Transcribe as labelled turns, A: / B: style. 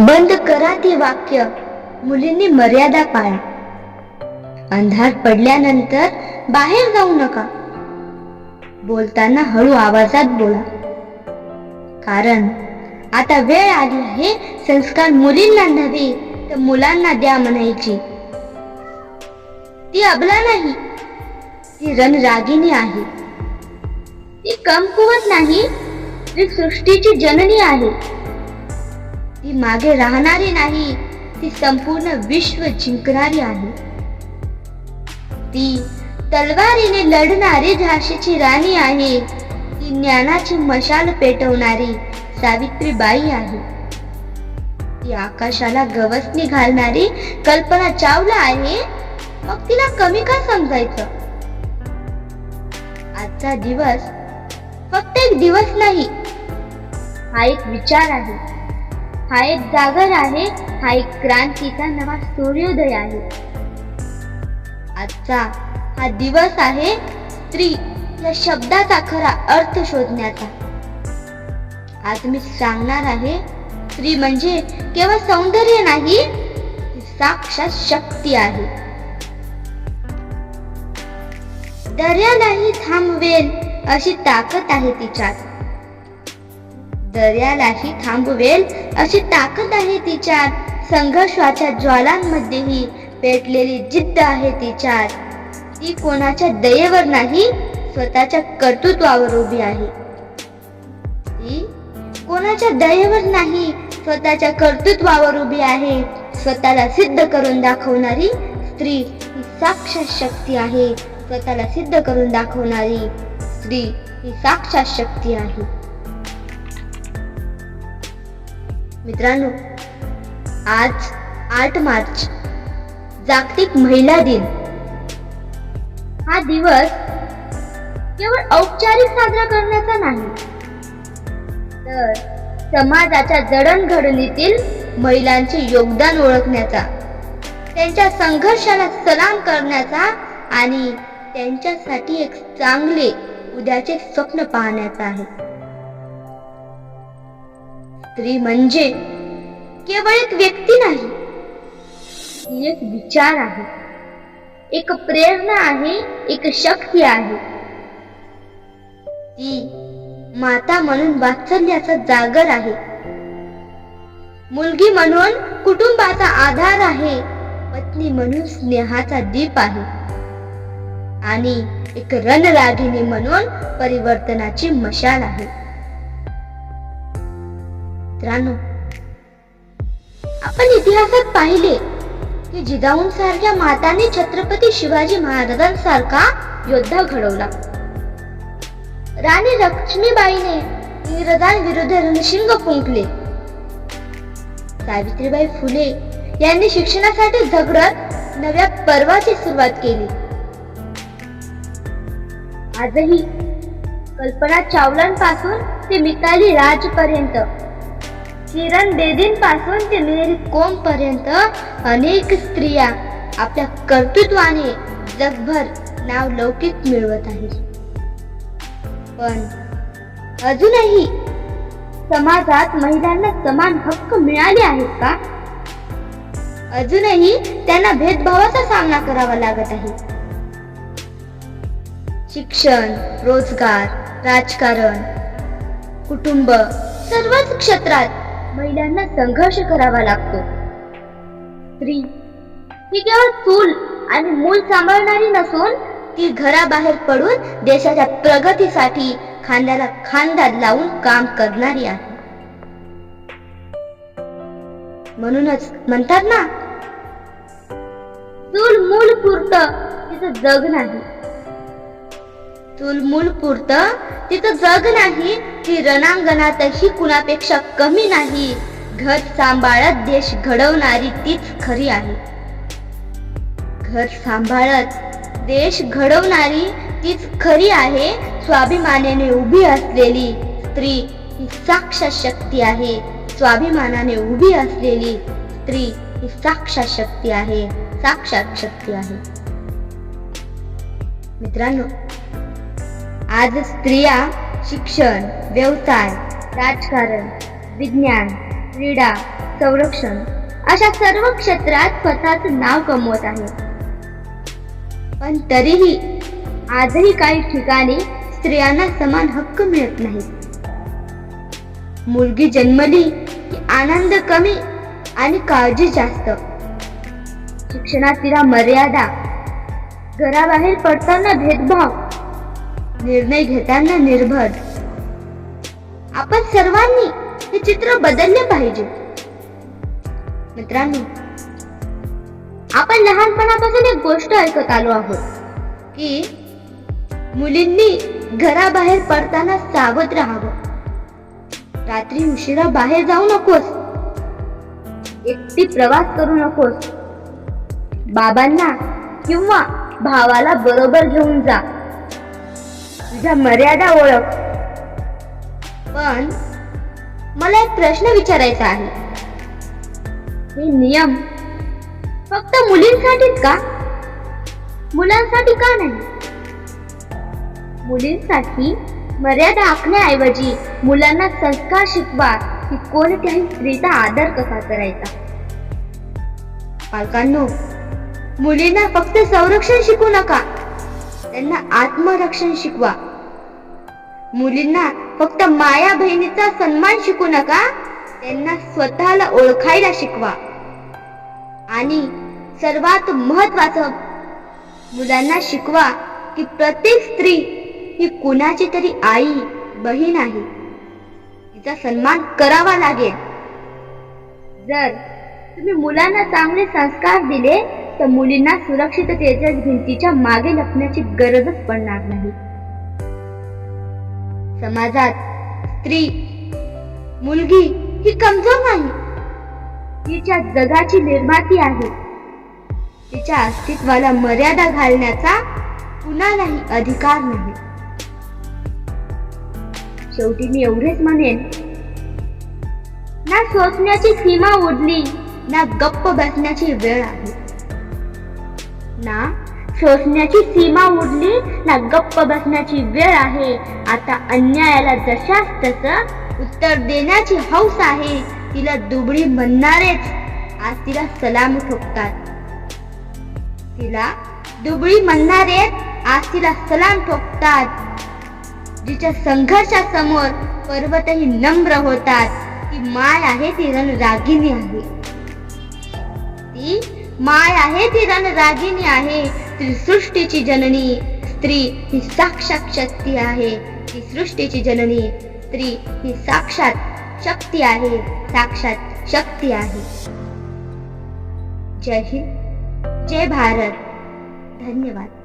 A: बंद करा ती वाक्य. मुलींनी मर्यादा पाळा. अंधार पडल्यानंतर बाहेर जाऊ नका. बोलताना हळू आवाजात बोला. कारण आता वेळ आली आहे संस्कार मुलींना नव्हे तर मुलांना द्या म्हणायची. ती अबला नाही. ती रणरागिणी आहे. ती कमकुवत नाही. ती सृष्टीची जननी आहे. ती मागे राहणारी नाही ती संपूर्ण विश्व जिंकणारी आहे. ती तलवारीने लढणारी झाशीची राणी आहे ती ज्ञानाची मशाल पेटवणारी सावित्रीबाई आहे. ती आकाशाला गवसणी घालणारी कल्पना चावला आहे मग तिला कमी का समजायचं? आजचा दिवस फक्त एक दिवस नाही हा एक विचार आहे. हा एक जागर आहे. हा एक क्रांतीचा नवा सूर्योदय आहे. आजचा हा दिवस आहे स्त्री या शब्दाचा खरा अर्थ शोधण्याचा. आज मी सांगणार आहे स्त्री म्हणजे केवळ सौंदर्य नाही साक्षात शक्ती आहे. दर्यालाही थांबवेल अशी ताकद आहे तिच्यात. दर्यालाही थांबवेल अशी ताकद आहे तिच्यात. संघर्षाच्या ज्वालांमध्येही पेटलेली जिद्द आहे तिच्यात. ती कोणाच्या दयेवर नाही स्वतःच्या कर्तृत्वावर उभी आहे. ती कोणाच्या दयेवर नाही स्वतःच्या कर्तृत्वावर उभी आहे. स्वतःला सिद्ध करून दाखवणारी स्त्री ही साक्षात शक्ती आहे. स्वतःला सिद्ध करून दाखवणारी स्त्री ही साक्षात शक्ती आहे. मित्रांनो आज आठ मार्च जागतिक महिला दिन. हा दिवस केवळ औपचारिक साजरा करण्याचा नाही तर समाजाच्या जडणघडणीतील महिलांचे योगदान ओळखण्याचा त्यांच्या संघर्षाला सलाम करण्याचा आणि त्यांच्यासाठी एक चांगले उद्याचे स्वप्न पाहण्याचा आहे. स्त्री म्हणजे केवळ एक व्यक्ती नाही ही एक विचार आहे. एक प्रेरणा आहे एक शक्ती आहे. ती माता म्हणून वात्सल्याचा जागर आहे. मुलगी म्हणून कुटुंबाचा आधार आहे पत्नी म्हणून स्नेहाचा दीप आहे. आणि एक रणरागिणी म्हणून परिवर्तनाची मशाल आहे. मित्रांनो आपण इतिहासात पाहिले की जिजाऊन सारख्या माताने छत्रपती शिवाजी महाराजांसारखा योद्धा घडवला. राणी लक्ष्मीबाईने इंग्रजांविरुद्ध रणशिंग फुंकले. सावित्रीबाई फुले यांनी शिक्षणासाठी झगडत नव्या पर्वाची सुरुवात केली. आजही कल्पना चावलांपासून ते मिताली राजपर्यंत पर्यंत किरण बेदींपासून ते मेरी कोम पर्यंत अनेक स्त्रिया आपल्या कर्तृत्वाने जगभर नाव लौकिक मिळवत आहेत. पण अजूनही समाजात महिलांना समान हक्क मिळाले आहेत का? अजूनही त्यांना भेदभावाचा सामना करावा लागत आहे. शिक्षण रोजगार राजकारण कुटुंब सर्वच क्षेत्रात महिलांना संघर्ष करावा लागतो. स्त्री ही केवळ चूल आणि मूल सांभाळणारी नसून ती घराबाहेर पडून देशाच्या प्रगतीसाठी खांद्याला खांदा लावून काम करणारी आहे. म्हणूनच म्हणतात ना चूल मूल पुरत तिचं जग नाही. चूल मूल पुरत तिचं जग नाही ती रणांगणातही कुणापेक्षा कमी नाही. घर सांभाळत देश घडवणारी तीच खरी आहे. घर सांभाळत देश घडवणारी तीच खरी आहे. स्वाभिमानाने उभी असलेली स्त्री ही साक्षात शक्ती आहे. स्वाभिमानाने उभी असलेली स्त्री ही साक्षात शक्ती आहे. साक्षात शक्ती आहे. मित्रांनो आज स्त्रिया शिक्षण व्यवसाय राजकारण विज्ञान क्रीडा संरक्षण अशा सर्व क्षेत्रात स्वतःच नाव कमवत आहे. पण तरीही आजही काही ठिकाणी स्त्रियांना समान हक्क मिळत नाहीत. मुलगी जन्मली की आनंद कमी आणि काळजी जास्त. शिक्षणात तिला मर्यादा घराबाहेर पडताना भेदभाव निर्णय घेताना निर्भर आपण सर्वांनी हे चित्र बदलले पाहिजे. मित्रांनो आपण लहानपणापासून एक गोष्ट ऐकत आलो आहोत की मुलींनी घराबाहेर पडताना सावध राहावं. रात्री उशिरा बाहेर जाऊ नकोस. एकटी प्रवास करू नकोस. बाबांना किंवा भावाला बरोबर घेऊन जा. तुझ्या मर्यादा ओळख. पण मला एक प्रश्न विचारायचा आहे. हे नियम फक्त मुलींसाठीच का? मुलांसाठी का नाही? मुलींसाठी मर्यादा आखण्याऐवजी मुलांना संस्कार शिकवा की कोणत्याही स्त्रीचा आदर कसा करायचा? पालकांनो मुलींना फक्त संरक्षण शिकू नका. त्यांना आत्मरक्षण शिकवा. मुलींना फक्त माया बहिणीचा सन्मान शिकू नका त्यांना स्वतःला ओळखायला शिकवा. आणि सर्वात महत्वाचं मुलांना शिकवा की प्रत्येक स्त्री ही कुणाची तरी आई बहीण आहे. तिचा सन्मान करावा लागेल. जर तुम्ही मुलांना चांगले संस्कार दिले तर मुलींना सुरक्षिततेच्या भिंतीच्या मागे लपण्याची गरजच पडणार नाही. समाजात स्त्री मुलगी ही कमजोर नाही. तिच्या जगाची निर्माती आहे. तिच्या अस्तित्वाला मर्यादा घालण्याचा कुणालाही अधिकार नाही. शेवटी मी एवढेच म्हणेन ना सोचण्याची सीमा ओढली ना गप्प बसण्याची वेळ आहे. ना? सोसण्याची सीमा उडली ना गप्प बसण्याची वेळ आहे. आता अन्यायाला जशास तसं उत्तर देण्याची हौस आहे. तिला दुबळी म्हणणारेच आज तिला सलाम ठोकतात. तिला दुबळी म्हणणारेच आज तिला सलाम ठोकतात. जिच्या संघर्षासमोर पर्वतही नम्र होतात. ती माय आहे ती रणरागिणी आहे. ती माय आहे ती रणरागिणी आहे ती सृष्टीची जननी. स्त्री ही साक्षात शक्ती आहे ती सृष्टीची जननी. स्त्री ही साक्षात शक्ती आहे साक्षात शक्ती आहे. जय हिंद जय भारत. धन्यवाद.